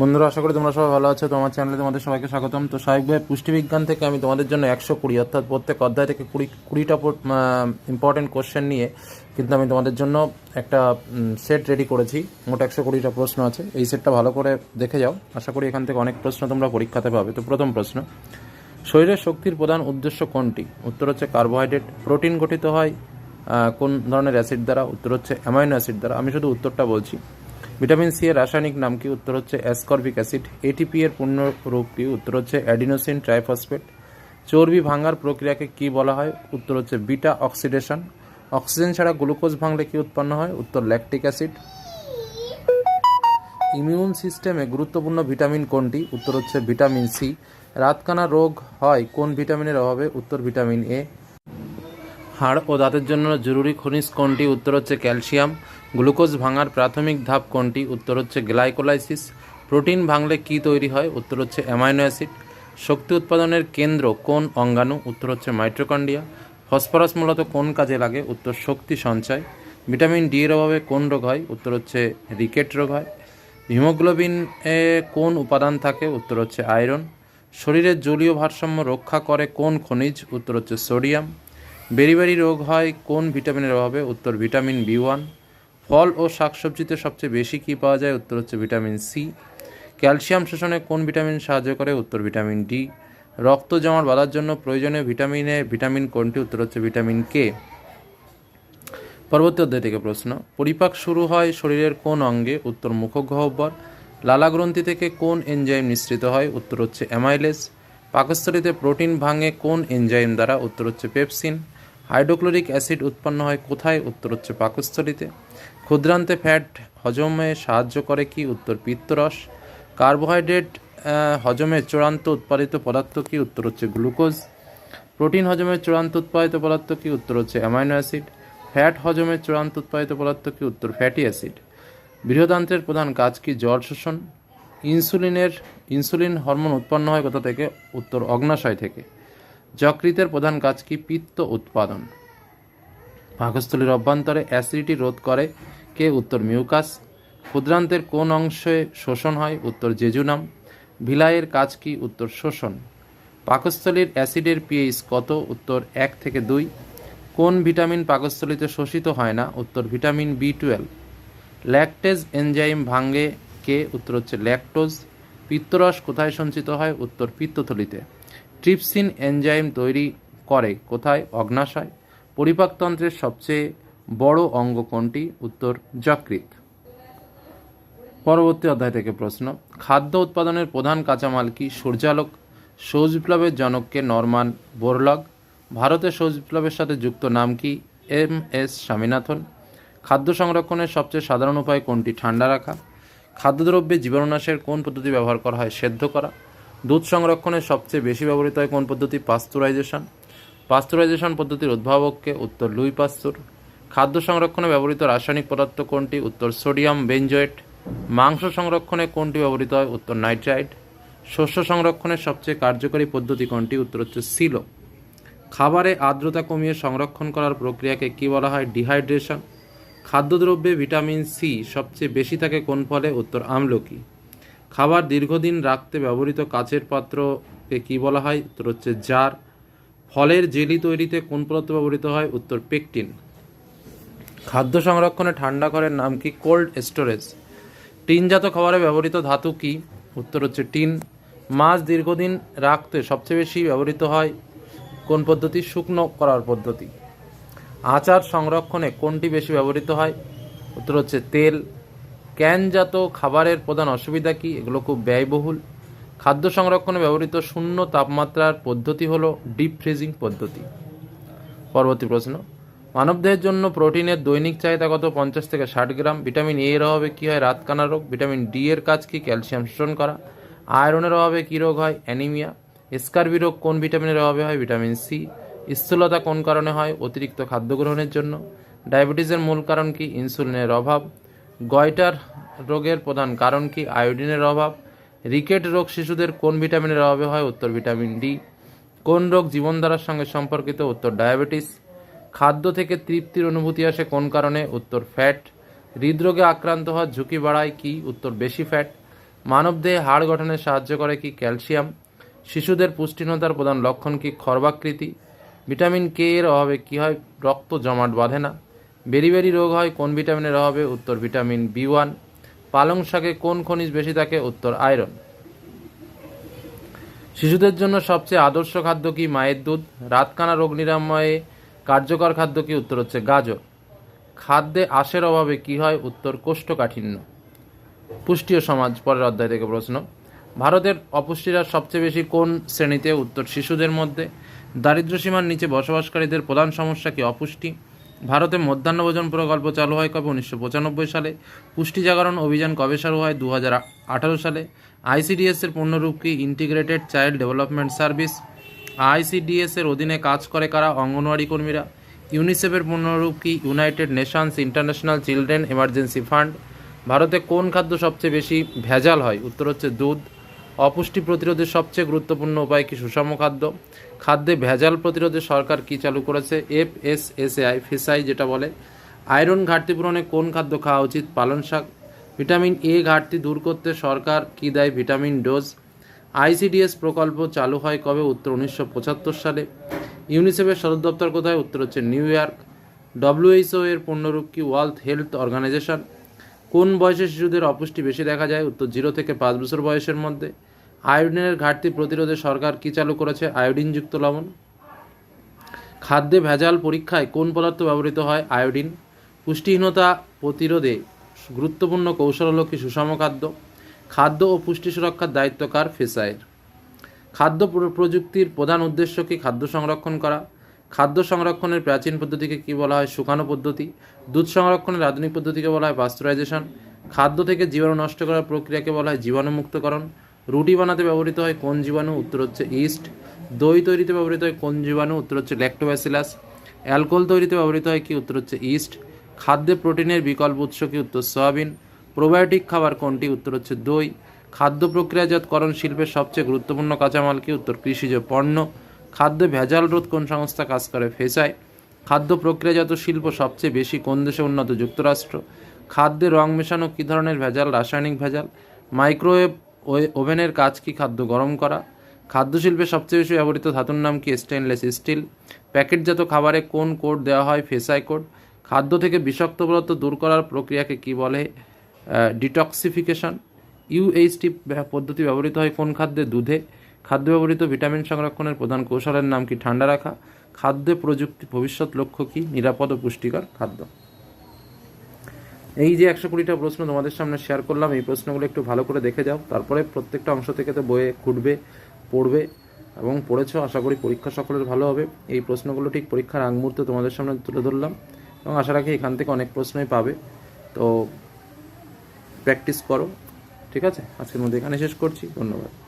বন্ধুরা, আশা করি তোমরা সবাই ভালো আছো। তোমার চ্যানেলে তোমাদের সবাইকে স্বাগতম। তো স্বাভাবিকভাবে পুষ্টিবিজ্ঞান থেকে আমি তোমাদের জন্য একশো কুড়ি, অর্থাৎ প্রত্যেক অধ্যায় থেকে কুড়ি, কুড়িটা ইম্পর্টেন্ট কোশ্চেন নিয়ে কিন্তু আমি তোমাদের জন্য একটা সেট রেডি করেছি। মোট একশো কুড়িটা প্রশ্ন আছে। এই সেটটা ভালো করে দেখে যাও। আশা করি এখান থেকে অনেক প্রশ্ন তোমরা পরীক্ষাতে পাবে। তো প্রথম প্রশ্ন, শরীরের শক্তির প্রধান উদ্দেশ্য কোনটি? উত্তর হচ্ছে কার্বোহাইড্রেট প্রোটিন গঠিত হয় কোন ধরনের অ্যাসিড দ্বারা? উত্তর হচ্ছে অ্যামাইনো অ্যাসিড দ্বারা। আমি শুধু উত্তরটা বলছি। ভিটামিন সি এর রাসায়নিক নাম কি? উত্তর হচ্ছে অ্যাসকর্বিক অ্যাসিড এটিপি এর পূর্ণ রূপ কি? উত্তর হচ্ছে অ্যাডিনোসিন ট্রাইফসফেট চর্বি ভাঙার প্রক্রিয়াকে কি বলা হয়? উত্তর হচ্ছে বিটা অক্সিডেশন অক্সিজেন ছাড়া গ্লুকোজ ভাঙলে কি উৎপন্ন হয়? উত্তর ল্যাকটিক অ্যাসিড ইমিউন সিস্টেমে গুরুত্বপূর্ণ ভিটামিন কোনটি? উত্তর হচ্ছে ভিটামিন সি রাতকানা রোগ হয় কোন ভিটামিনের অভাবে? উত্তর ভিটামিন এ হাড় ও দাঁতের জন্য জরুরি খনিজ কোনটি? উত্তর হচ্ছে ক্যালসিয়াম। গ্লুকোজ ভাঙার প্রাথমিক ধাপ কোনটি? উত্তর হচ্ছে গ্লাইকোলাইসিস। প্রোটিন ভাঙলে কি তৈরি হয়? উত্তর হচ্ছে অ্যামাইনো অ্যাসিড। শক্তি উৎপাদনের কেন্দ্র কোন অঙ্গাণু? উত্তর হচ্ছে মাইট্রোকন্ডিয়া ফসফরাস মূলত কোন কাজে লাগে? উত্তর শক্তি সঞ্চয়। ভিটামিন ডি এর অভাবে কোন রোগ হয়? উত্তর হচ্ছে রিকেট রোগ হয়। হিমোগ্লোবিন এ কোন উপাদান থাকে? উত্তর হচ্ছে আয়রন। শরীরের জলীয় ভারসাম্য রক্ষা করে কোন খনিজ? উত্তর হচ্ছে সোডিয়াম। বেরিবেরি রোগ হয় কোন ভিটামিনের অভাবে? উত্তর ভিটামিন বি ওয়ান। ফল ও শাকসবজিতে সবচেয়ে বেশি কী পাওয়া যায়? উত্তর হচ্ছে ভিটামিন সি। ক্যালসিয়াম শোষণে কোন ভিটামিন সাহায্য করে? উত্তর ভিটামিন ডি। রক্ত জমাট বাঁধার জন্য প্রয়োজনীয় ভিটামিনে ভিটামিন কোনটি? উত্তর হচ্ছে ভিটামিন কে। পরবর্তী অধ্যায় থেকে প্রশ্ন। পরিপাক শুরু হয় শরীরের কোন অঙ্গে? উত্তর মুখগহ্বর। লালা গ্রন্থি থেকে কোন এনজাইম নিঃসৃত হয়? উত্তর হচ্ছে অ্যামাইলেস পাকস্থলীতে প্রোটিন ভাঙে কোন এনজাইম দ্বারা? উত্তর হচ্ছে পেপসিন। হাইড্রোক্লোরিক অ্যাসিড উৎপন্ন হয় কোথায়? উত্তর হচ্ছে পাকস্থলীতে। ক্ষুদ্রান্তে ফ্যাট হজমে সাহায্য করে কি? উত্তর পিত্তরস। কার্বোহাইড্রেট আহ, হজমের চূড়ান্ত উৎপাদিত পদার্থ কি? উত্তর হচ্ছে গ্লুকোজ। প্রোটিন হজমের চূড়ান্ত উৎপাদিত পদার্থ কি? উত্তর হচ্ছে অ্যামাইনো অ্যাসিড। ফ্যাট হজমের চূড়ান্ত উৎপাদিত পদার্থ কি? উত্তর ফ্যাটি অ্যাসিড। বৃহদান্ত্রের প্রধান কাজ কি? জল শোষণ। ইনসুলিনের ইনসুলিন হরমোন উৎপন্ন হয় কোথা থেকে? উত্তর অগ্নাশয় থেকে। যকৃতের প্রধান কাজ কি? পিত্ত উৎপাদন। পাকস্থলীর অভ্যন্তরে অ্যাসিডিটি রোধ করে কে? উত্তর মিউকাস। ক্ষুদ্রান্তের কোন অংশে শোষণ হয়? উত্তর জেজুনাম। ভিলাইয়ের কাজ কি? উত্তর শোষণ। পাকস্থলীর অ্যাসিডের পিএইচ কত? উত্তর এক থেকে দুই। কোন ভিটামিন পাকস্থলীতে শোষিত হয় না? উত্তর vitamin B twelve lactase enzyme ভাঙ্গে কে? উত্তর হচ্ছে ল্যাকটোজ। পিত্তরস কোথায় সঞ্চিত হয়? উত্তর পিত্তথলিতে। ট্রিপসিন এনজাইম তৈরি করে কোথায়? অগ্নাশয়। পরিপাকতন্ত্রের সবচেয়ে বড় অঙ্গ কোনটি? উত্তর যকৃত পরবর্তী অধ্যায় থেকে প্রশ্ন, খাদ্য উৎপাদনের প্রধান কাঁচামাল কি? সূর্যালোক সৌজ বিপ্লবের জনককে নরমান বোরলগ। ভারতের সৌজ বিপ্লবের সাথে যুক্ত নাম কি? M S Swaminathan. খাদ্য সংরক্ষণের সবচেয়ে সাধারণ উপায় কোনটি? ঠান্ডা রাখা। খাদ্যদ্রব্যে জীবাণুনাশের কোন পদ্ধতি ব্যবহার করা হয়? সেদ্ধ করা। দুধ সংরক্ষণের সবচেয়ে বেশি ব্যবহৃত হয় কোন পদ্ধতি? পাস্তুরাইজেশন। পাস্তুরাইজেশন পদ্ধতির উদ্ভাবককে উত্তর লুই পাস্তুর। খাদ্য সংরক্ষণে ব্যবহৃত রাসায়নিক পদার্থ কোনটি? উত্তর সোডিয়াম বেঞ্জোয়েট মাংস সংরক্ষণে কোনটি ব্যবহৃত হয়? উত্তর নাইট্রাইট। শস্য সংরক্ষণের সবচেয়ে কার্যকরী পদ্ধতি কোনটি? উত্তর হচ্ছে সিলো। খাবারে আর্দ্রতা কমিয়ে সংরক্ষণ করার প্রক্রিয়াকে কি বলা হয়? ডিহাইড্রেশন। খাদ্যদ্রব্যে ভিটামিন সি সবচেয়ে বেশি থাকে কোন ফলে? উত্তর আমলকি। খাবার দীর্ঘদিন রাখতে ব্যবহৃত কাচের পাত্রকে কি বলা হয়? উত্তর হচ্ছে জার। ফলের জেলি তৈরিতে কোন পদার্থ ব্যবহৃত হয়? উত্তর, পেকটিন। খাদ্য সংরক্ষণে ঠান্ডা ঘরের নাম কি? Cold storage. টিনজাত খাবারে ব্যবহৃত ধাতু কি? উত্তর হচ্ছে টিন। মাছ দীর্ঘদিন রাখতে সবচেয়ে বেশি ব্যবহৃত হয় কোন পদ্ধতি? শুকনো করার পদ্ধতি। আচার সংরক্ষণে কোনটি বেশি ব্যবহৃত হয়? উত্তর হচ্ছে তেল। ক্যানজাত খাবারের প্রধান অসুবিধা কি? এগুলো খুব ব্যয়বহুল। খাদ্য সংরক্ষণে ব্যবহৃত শূন্য তাপমাত্রার পদ্ধতি হলো ডিপ ফ্রিজিং পদ্ধতি। পরবর্তী প্রশ্ন, মানবদেহের জন্য প্রোটিনের দৈনিক চাহিদা কত? পঞ্চাশ থেকে ষাট গ্রাম। ভিটামিন এ এর অভাবে কী হয়? রাতকানা রোগ। ভিটামিন ডি এর কাজ কি? ক্যালসিয়াম শোষণ করা। আয়রনের অভাবে কী রোগ হয়? অ্যানিমিয়া। স্কারবি রোগ কোন ভিটামিনের অভাবে হয়? ভিটামিন সি স্থূলতা কোন কারণে হয়? অতিরিক্ত খাদ্য গ্রহণের জন্য। ডায়াবেটিসের মূল কারণ কি? ইনসুলিনের অভাব। গয়টার রোগের প্রধান কারণ কি? আয়োডিনের অভাব। রিকেট রোগ শিশুদের কোন ভিটামিনের অভাবে হয়? উত্তর ভিটামিন ডি। কোন রোগ জীবনধারার সঙ্গে সম্পর্কিত? উত্তর ডায়াবেটিস। খাদ্য থেকে তৃপ্তির অনুভূতি আসে কোন কারণে? উত্তর ফ্যাট। হৃদরোগে আক্রান্ত হওয়ার ঝুঁকি বাড়ায় কি? উত্তর বেশি ফ্যাট। মানবদেহে হাড় গঠনে সাহায্য করে কি ক্যালসিয়াম? শিশুদের পুষ্টিহীনতার প্রধান লক্ষণ কি? খর্বাকৃতি। ভিটামিন কে এর অভাবে কি হয়? রক্ত জমাট বাঁধে না। বেরিবেরি রোগ হয় কোন ভিটামিনের অভাবে? উত্তর ভিটামিন বি ওয়ান। পালং শাকে কোন খনিজ বেশি থাকে? উত্তর, আয়রন। শিশুদের জন্য সবচেয়ে আদর্শ খাদ্য কি মায়ের দুধ? রাতকানা রোগ নিরাময়ে কার্যকর খাদ্য কি? উত্তর হচ্ছে গাজর। খাদ্যে আঁশের অভাবে কি হয়? উত্তর, কোষ্ঠকাঠিন্য। পুষ্টি ও সমাজ, পরের অধ্যায় থেকে প্রশ্ন। ভারতের অপুষ্টিরা সবচেয়ে বেশি কোন শ্রেণীতে? উত্তর, শিশুদের মধ্যে। দারিদ্র্যসীমার নিচে বসবাসকারীদের প্রধান সমস্যা কি? অপুষ্টি। ভারতে মধ্যাহ্নভোজন প্রকল্প চালু হয় কবে? উনিশশো পঁচানব্বই সালে। পুষ্টি জাগরণ অভিযান কবে শুরু হয়? দু হাজার আঠারো সালে। আইসিডিএস এর পূর্ণরূপ কি? Integrated child development service ICDS এর অধীনে কাজ করে কারা? অঙ্গনওয়াড়ি কর্মীরা। ইউনিসেফের পূর্ণরূপ কি? United Nations International Children Emergency Fund ভারতে কোন খাদ্য সবচেয়ে বেশি ভেজাল হয়? উত্তর হচ্ছে দুধ। অপুষ্টি প্রতিরোধের সবচেয়ে গুরুত্বপূর্ণ উপায় কি? সুষম খাদ্য। খাদ্যে ভেজাল প্রতিরোধে সরকার কি চালু করেছে? F S S I, FSSAI যেটা বলে। আয়রন ঘাটতি পূরণে কোন খাদ্য খাওয়া উচিত? পালন শাক। ভিটামিন এ ঘাটতি দূর করতে সরকার কি দেয় ভিটামিন ডোজ? আইসিডিএস প্রকল্প চালু হয় কবে? উত্তর উনিশশো পঁচাত্তর সালে। ইউনিসেফের সদর দপ্তর কোথায়? উত্তর হচ্ছে নিউ ইয়র্ক। ডব্লিউএইচও এর পূর্ণরূপ কি? World Health Organization. কোন বয়সে শিশুদের অপুষ্টি বেশি দেখা যায়? উত্তর, জিরো থেকে পাঁচ বছর বয়সের মধ্যে। আয়োডিনের ঘাটতি প্রতিরোধে সরকার কি চালু করেছে? আয়োডিনযুক্ত লবণ। খাদ্যে ভেজাল পরীক্ষায় কোন পদার্থ ব্যবহৃত হয়? আয়োডিন। পুষ্টিহীনতা প্রতিরোধে গুরুত্বপূর্ণ কৌশল হল কি? সুষম খাদ্য। খাদ্য ও পুষ্টি সুরক্ষার দায়িত্ব কার? ফেসায়ের খাদ্য প্রযুক্তির প্রধান উদ্দেশ্য কি? খাদ্য সংরক্ষণ করা। খাদ্য সংরক্ষণের প্রাচীন পদ্ধতিকে কি বলা হয়? শুকানো পদ্ধতি। দুধ সংরক্ষণের আধুনিক পদ্ধতিকে বলা হয় পাস্তুরাইজেশন খাদ্য থেকে জীবাণু নষ্ট করার প্রক্রিয়াকে বলা হয় জীবাণুমুক্তকরণ। রুটি বানাতে ব্যবহৃত হয় কোন জীবাণু? উত্তর হচ্ছে ইস্ট দই তৈরিতে ব্যবহৃত হয় কোন জীবাণু? উত্তর হচ্ছে ল্যাক্টোব্যাসিলাস অ্যালকোহল তৈরিতে ব্যবহৃত হয় কি? উত্তর হচ্ছে ইস্ট খাদ্যে প্রোটিনের বিকল্প উৎস কি? উত্তর সয়াবিন প্রোবায়োটিক খাবার কোনটি? উত্তর হচ্ছে দই। খাদ্য প্রক্রিয়াজাতকরণ শিল্পের সবচেয়ে গুরুত্বপূর্ণ কাঁচামাল কি? উত্তর কৃষিজ পণ্য। খাদ্যে ভেজাল রোধ কোন সংস্থা কাজ করে? ফেসায় খাদ্য প্রক্রিয়াজাত শিল্প সবচেয়ে বেশি কোন দেশে উন্নত? যুক্তরাষ্ট্র। খাদ্যে রং মেশানো কী ধরনের ভেজাল? রাসায়নিক ভেজাল। মাইক্রোওয়েভ ওয়ে- ওভেনের কাজ কি খাদ্য গরম করা? খাদ্য শিল্পে সবচেয়ে বেশি ব্যবহৃত ধাতুর নাম কি? স্টেনলেস স্টিল প্যাকেটজাত খাবারে কোন কোড দেওয়া হয়? FSSAI code. খাদ্য থেকে বিষাক্ত পদার্থ দূর করার প্রক্রিয়াকে কি বলে? ডিটক্সিফিকেশন ইউএইচটি পদ্ধতি ব্যবহৃত হয় কোন খাদ্যে? দুধে। খাদ্য ব্যবহৃত ভিটামিন সংরক্ষণের প্রধান কৌশলের নাম কি ঠান্ডা রাখা? খাদ্য প্রযুক্তি ভবিষ্যৎ লক্ষ্য কি? নিরাপদ ও পুষ্টিকর খাদ্য। এই যে একশো কুড়িটা প্রশ্ন তোমাদের সামনে শেয়ার করলাম, এই প্রশ্নগুলো একটু ভালো করে দেখে যাও। তারপরে প্রত্যেকটা অংশ থেকে তো বইয়ে খুঁটবে, পড়বে এবং পড়েছো, আশা করি পরীক্ষা সকলের ভালো হবে। এই প্রশ্নগুলো ঠিক পরীক্ষার আগ মুহূর্তে তোমাদের সামনে তুলে ধরলাম এবং আশা রাখি এখান থেকে অনেক প্রশ্নই পাবে। তো প্র্যাকটিস করো, ঠিক আছে? আজকের মধ্যে এখানে শেষ করছি, ধন্যবাদ।